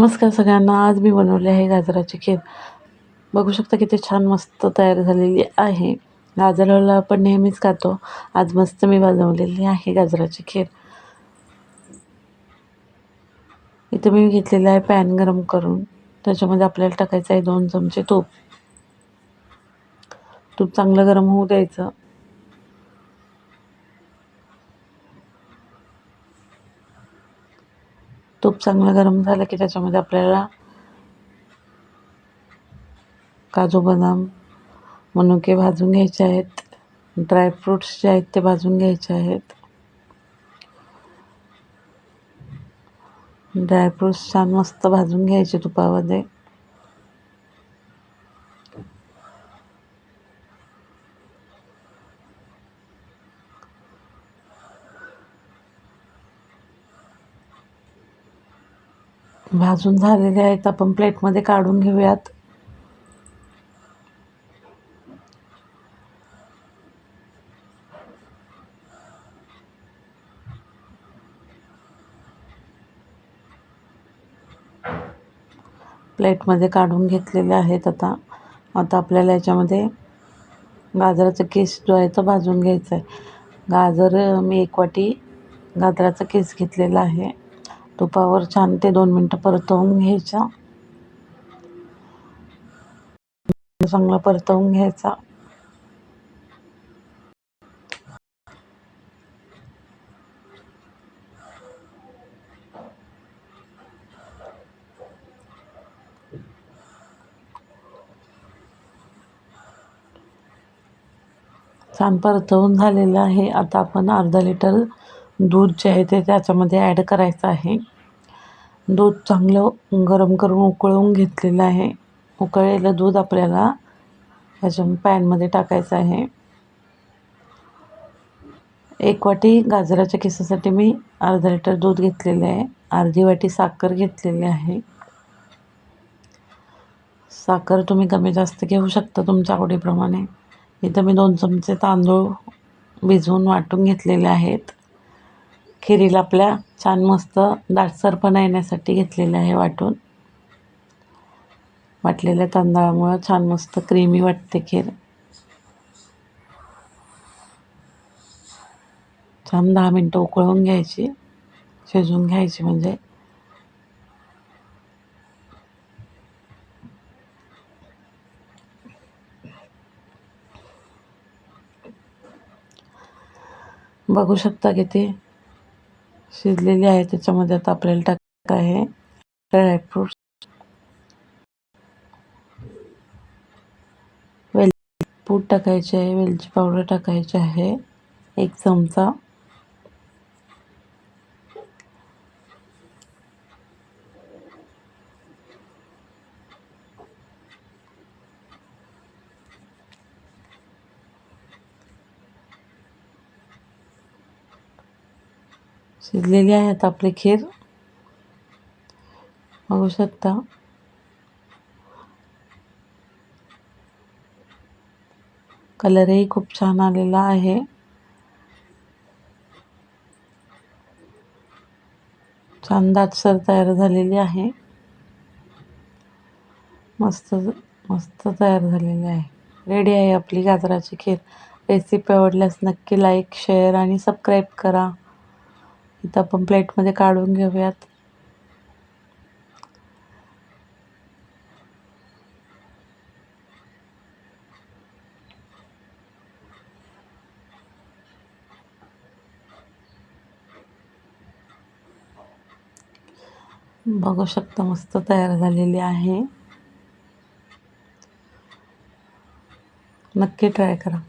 नमस्कार सगळ्यांना आज मी बनवले आहे गाजराची खीर. बघू शकता किती छान मस्त तयार झालेली आहे. गाजराला आपण नेहमीच खातो. आज मस्त मी बनवलेली आहे गाजराची खीर. इथं मी घेतलेलं आहे पॅन गरम करून. त्याच्यामध्ये आपल्याला टाकायचं आहे दोन चमचे तूप. तूप चांगलं गरम होऊ द्यायचं. तूप चांगलं गरम झालं की त्याच्यामध्ये आपल्याला काजू बदाम मनुके भाजून घ्यायचे आहेत. ड्रायफ्रूट्स जे आहेत ते भाजून घ्यायचे आहेत. ड्रायफ्रूट्स छान मस्त भाजून घ्यायचे तुपामध्ये. भाजून झालेले आहेत. आपण प्लेटमध्ये काढून घेऊयात. प्लेटमध्ये काढून घेतलेले आहेत आता. आता आपल्याला याच्यामध्ये गाजराचा केस जो आहे तो भाजून घ्यायचा आहे. गाजर मी एक वाटी गाजराचा केस घेतलेला आहे. तुपावर छान ते दोन मिनटं परतवून घ्यायचा. चांगला परतवून घ्यायचा. छान परतवून झालेलं आहे. आता आपण अर्धा लिटर दूध जे आहे ते त्याच्यामध्ये ॲड करायचं आहे. दूध चांगलं गरम करून उकळवून घेतलेलं आहे. उकळलेलं दूध आपल्याला ह्याच्या पॅनमध्ये टाकायचं आहे. एक वाटी गाजराच्या केसासाठी मी अर्धा लिटर दूध घेतलेले आहे. अर्धी वाटी साखर घेतलेली आहे. साखर तुम्ही कमी जास्त घेऊ शकता तुमच्या आवडीप्रमाणे. इथं मी दोन चमचे तांदूळ भिजवून वाटून घेतलेले आहेत. खिरीला आपल्या छान मस्त दाटसरपणा येण्यासाठी घेतलेलं आहे वाटून. वाटलेल्या तांदळामुळं छान मस्त क्रीमी वाटते खीर. छान दहा मिनटं उकळून घ्यायची शिजवून घ्यायची म्हणजे. बघू शकता किती शिजलेली आहे. त्याच्यामध्ये आता आपल्याला टाकायचं आहे. ड्रायफ्रूट्स वेल पूड टाकायचे आहे. वेलची पावडर टाकायची आहे. एक चमचा. शिजलेली आहे आता आपली खीर. बघू शकता. कलरही खूप छान आलेला आहे. छान दाटसर तयार झालेली आहे. मस्त मस्त तयार झालेली आहे. रेडी आहे आपली गाजराची खीर. रेसिपी आवडल्यास नक्की लाईक शेअर आणि सबस्क्राईब करा. इथं आपण प्लेटमध्ये काढून घेऊयात. बघू शकता मस्त तयार झालेली आहे. नक्की ट्राय करा.